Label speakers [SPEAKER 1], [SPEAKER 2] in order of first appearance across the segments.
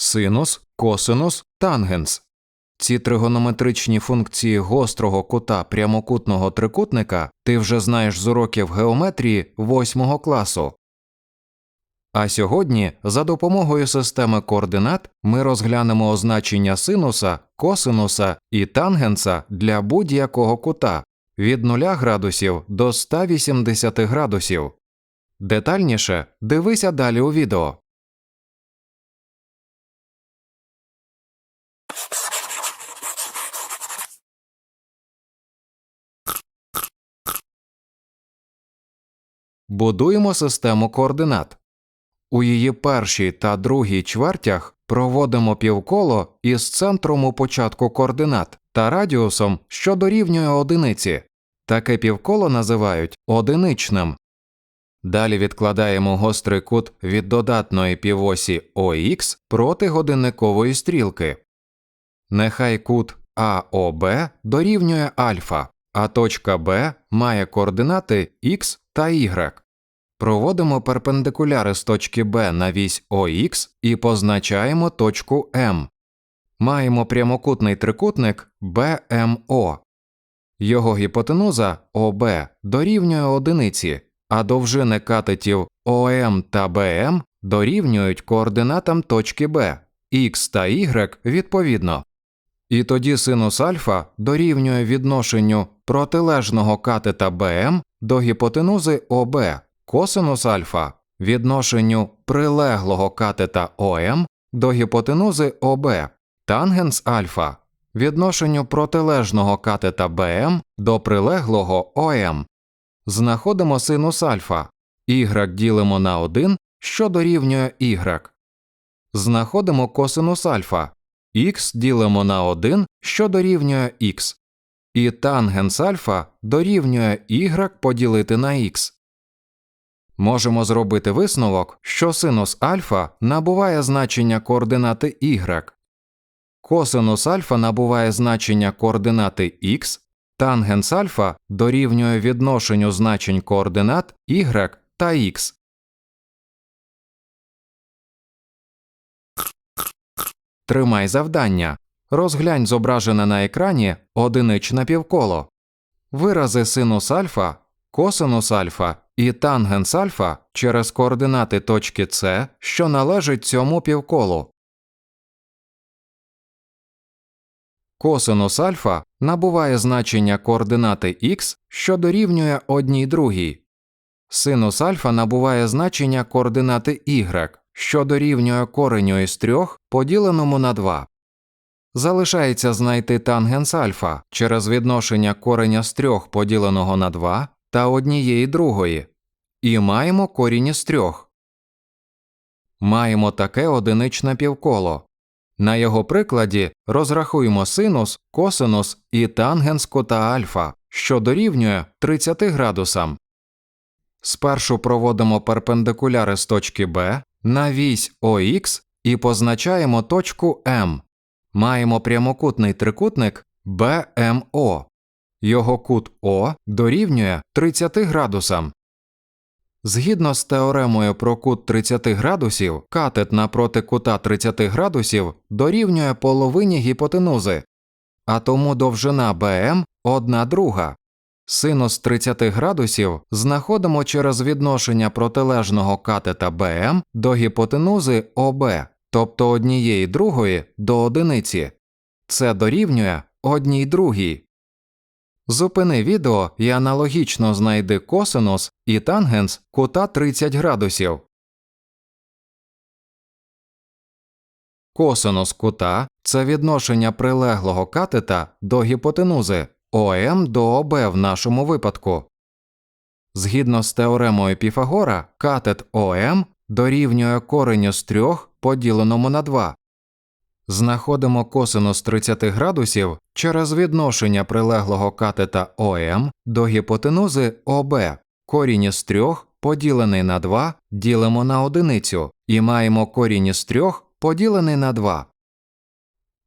[SPEAKER 1] синус, косинус, тангенс. Ці тригонометричні функції гострого кута прямокутного трикутника ти вже знаєш з уроків геометрії 8 класу. А сьогодні за допомогою системи координат ми розглянемо означення синуса, косинуса і тангенса для будь-якого кута від 0 градусів до 180 градусів. Детальніше дивися далі у відео. Будуємо систему координат. У її першій та другій чвертях проводимо півколо із центром у початку координат та радіусом, що дорівнює одиниці. Таке півколо називають одиничним. Далі відкладаємо гострий кут від додатної півосі ОХ проти годинникової стрілки. Нехай кут АОБ дорівнює альфа, а точка Б має координати х та y. Проводимо перпендикуляри з точки Б на вісь ОХ і позначаємо точку М. Маємо прямокутний трикутник БМО. Його гіпотенуза ОБ дорівнює одиниці, а довжини катетів ОМ та БМ дорівнюють координатам точки Б, Х та Y відповідно. І тоді синус альфа дорівнює відношенню протилежного катета БМ до гіпотенузи ОБ, косинус альфа відношенню прилеглого катета ОМ до гіпотенузи ОБ, тангенс альфа відношенню протилежного катета БМ до прилеглого ОМ. Знаходимо синус альфа, y ділимо на 1, що дорівнює y. Знаходимо косинус альфа, х ділимо на 1, що дорівнює х. І тангенс альфа дорівнює y поділити на х. Можемо зробити висновок, що синус альфа набуває значення координати y. Косинус альфа набуває значення координати х, тангенс альфа дорівнює відношенню значень координат y та x. Тримай завдання. Розглянь зображене на екрані одиничне півколо. Вирази синус альфа, косинус альфа і тангенс альфа через координати точки С, що належить цьому півколу. Косинус альфа набуває значення координати х, що дорівнює одній другій. Синус альфа набуває значення координати y, що дорівнює кореню із 3 поділеному на 2. Залишається знайти тангенс альфа через відношення кореня з 3 поділеного на 2 та однієї другої. І маємо корінь із 3. Маємо таке одиничне півколо. На його прикладі розрахуємо синус, косинус і тангенс кута альфа, що дорівнює 30 градусам. Спершу проводимо перпендикуляри з точки Б на вісь ОХ і позначаємо точку М. Маємо прямокутний трикутник БМО. Його кут О дорівнює 30 градусам. Згідно з теоремою про кут 30 градусів, катет напроти кута 30 градусів дорівнює половині гіпотенузи, а тому довжина БМ одна друга. Синус 30 градусів знаходимо через відношення протилежного катета БМ до гіпотенузи ОБ, тобто однієї другої до одиниці. Це дорівнює одній другій. Зупини відео і аналогічно знайди косинус і тангенс кута 30 градусів. Косинус кута це відношення прилеглого катета до гіпотенузи ОМ до ОБ в нашому випадку. Згідно з теоремою Піфагора, катет ОМ дорівнює кореню з 3 поділеному на 2. Знаходимо косинус 30 градусів через відношення прилеглого катета ОМ до гіпотенузи ОБ. Корінь із 3 поділений на 2 ділимо на одиницю і маємо корінь із 3 поділений на 2.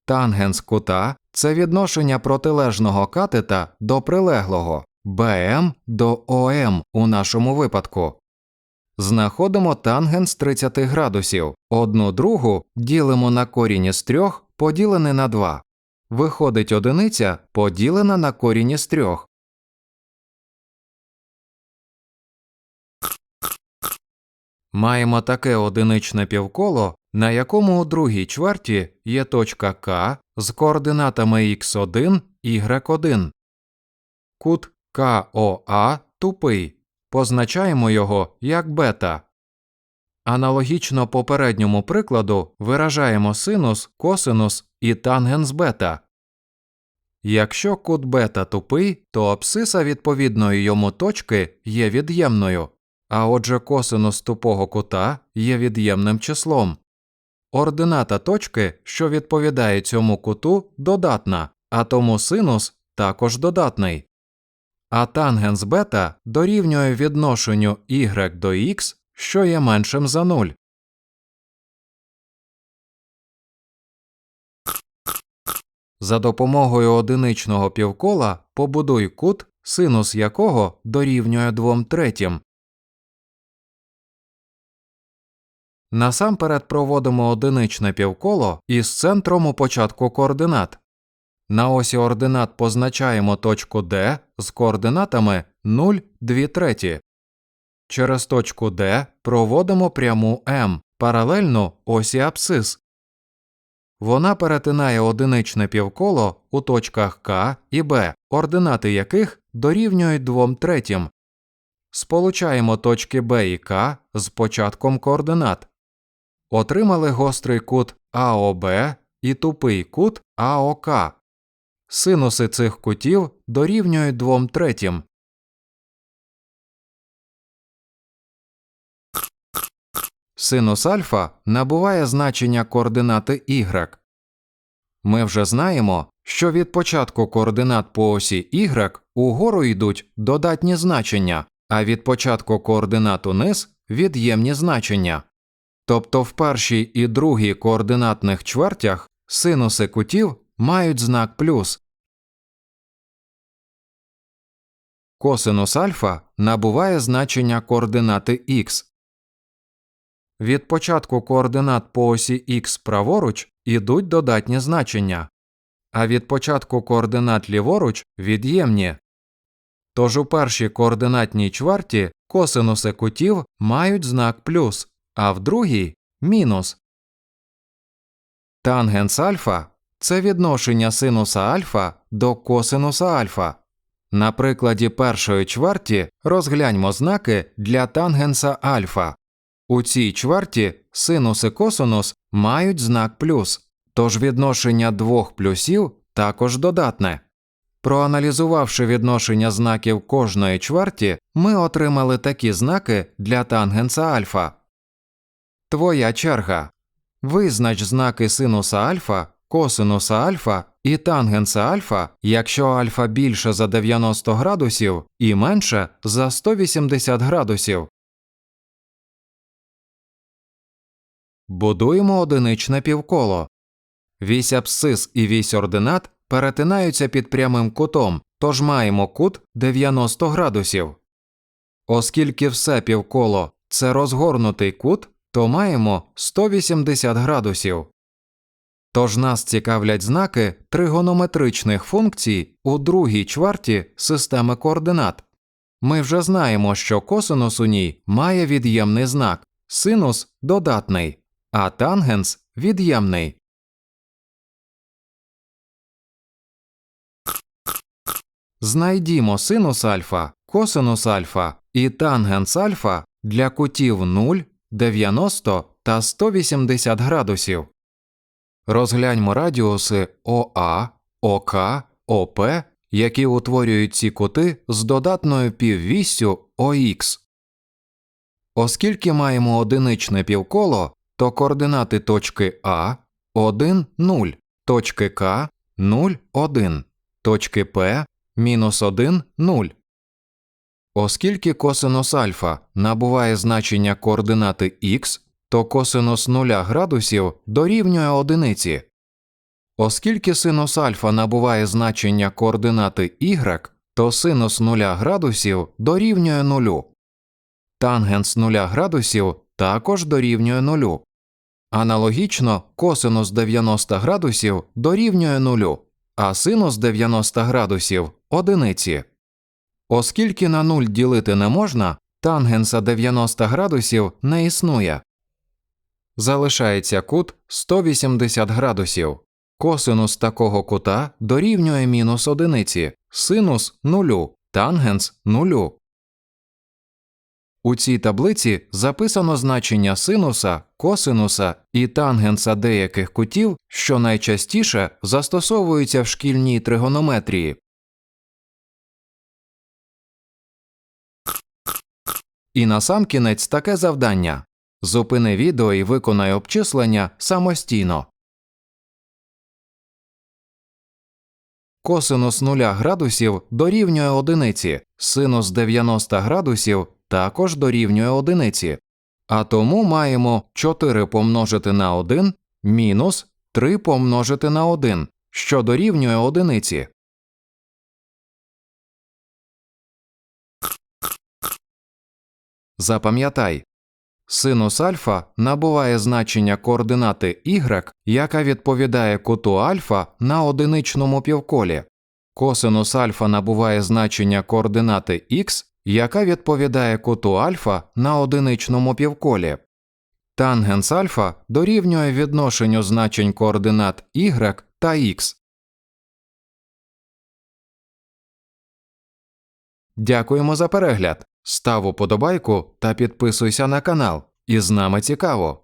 [SPEAKER 1] Тангенс кута це відношення протилежного катета до прилеглого БМ до ОМ у нашому випадку. Знаходимо тангенс 30 градусів. Одну другу ділимо на корінь із 3 поділене на 2. Виходить одиниця поділена на корінь із 3. Маємо таке одиничне півколо, на якому у другій чверті є точка К з координатами x1, y1. Кут КОА тупий. Позначаємо його як бета. Аналогічно попередньому прикладу виражаємо синус, косинус і тангенс бета. Якщо кут бета тупий, то абсиса відповідної йому точки є від'ємною, а отже косинус тупого кута є від'ємним числом. Ордината точки, що відповідає цьому куту, додатна, а тому синус також додатний. А тангенс бета дорівнює відношенню y до x, що є меншим за 0. За допомогою одиничного півкола побудуй кут, синус якого дорівнює 2 третім. Насамперед проводимо одиничне півколо із центром у початку координат. На осі ординат позначаємо точку D з координатами 0, 2 треті. Через точку D проводимо пряму М паралельну осі абсцис. Вона перетинає одиничне півколо у точках К і Б, ординати яких дорівнюють 2 третім. Сполучаємо точки Б і К з початком координат. Отримали гострий кут АОБ і тупий кут АОК. Синуси цих кутів дорівнюють 2 третім. Синус альфа набуває значення координати y. Ми вже знаємо, що від початку координат по осі y угору йдуть додатні значення, а від початку координат униз від'ємні значення. Тобто в першій і другій координатних чвертях синуси кутів мають знак плюс. Косинус альфа набуває значення координати х. Від початку координат по осі х праворуч ідуть додатні значення, а від початку координат ліворуч від'ємні. Тож у першій координатній чверті косинуси кутів мають знак плюс, а в другій мінус. Тангенс альфа це відношення синуса альфа до косинуса альфа. На прикладі першої чверті розгляньмо знаки для тангенса альфа. У цій чверті синус і косинус мають знак плюс, тож відношення двох плюсів також додатне. Проаналізувавши відношення знаків кожної чверті, ми отримали такі знаки для тангенса альфа. Твоя черга. Визнач знаки синуса альфа, косинуса альфа і тангенса альфа, якщо альфа більше за 90 градусів і менше за 180 градусів. Будуємо одиничне півколо. Вісь абсцис і вісь ординат перетинаються під прямим кутом, тож маємо кут 90 градусів. Оскільки все півколо це розгорнутий кут, то маємо 180 градусів. Тож нас цікавлять знаки тригонометричних функцій у другій чверті системи координат. Ми вже знаємо, що косинус у ній має від'ємний знак, синус додатний, а тангенс від'ємний. Знайдімо синус альфа, косинус альфа і тангенс альфа для кутів 0, 90 та 180 градусів. Розгляньмо радіуси ОА, ОК, ОП, які утворюють ці кути з додатною піввіссю ОХ. Оскільки маємо одиничне півколо, то координати точки А 1, 0, точки К 0, 1, точки П мінус 1, 0. Оскільки косинус альфа набуває значення координати х, то косинус 0 градусів дорівнює одиниці. Оскільки синус альфа набуває значення координати y, то синус 0 градусів дорівнює нулю. Тангенс 0 градусів також дорівнює нулю. Аналогічно косинус 90 градусів дорівнює нулю, а синус 90 градусів одиниці. Оскільки на 0 ділити не можна, тангенса 90 градусів не існує. Залишається кут 180 градусів. Косинус такого кута дорівнює мінус одиниці, синус нулю, тангенс нулю. У цій таблиці записано значення синуса, косинуса і тангенса деяких кутів, що найчастіше застосовуються в шкільній тригонометрії. І насамкінець таке завдання. Зупини відео і виконай обчислення самостійно. Косинус 0 градусів дорівнює одиниці, синус 90 градусів також дорівнює одиниці. А тому маємо 4 помножити на 1 мінус 3 помножити на 1, що дорівнює одиниці. Запам'ятай, синус альфа набуває значення координати y, яка відповідає куту альфа на одиничному півколі. Косинус альфа набуває значення координати x, яка відповідає куту альфа на одиничному півколі. Тангенс альфа дорівнює відношенню значень координат y та x. Дякуємо за перегляд. Став уподобайку та підписуйся на канал. І з нами цікаво.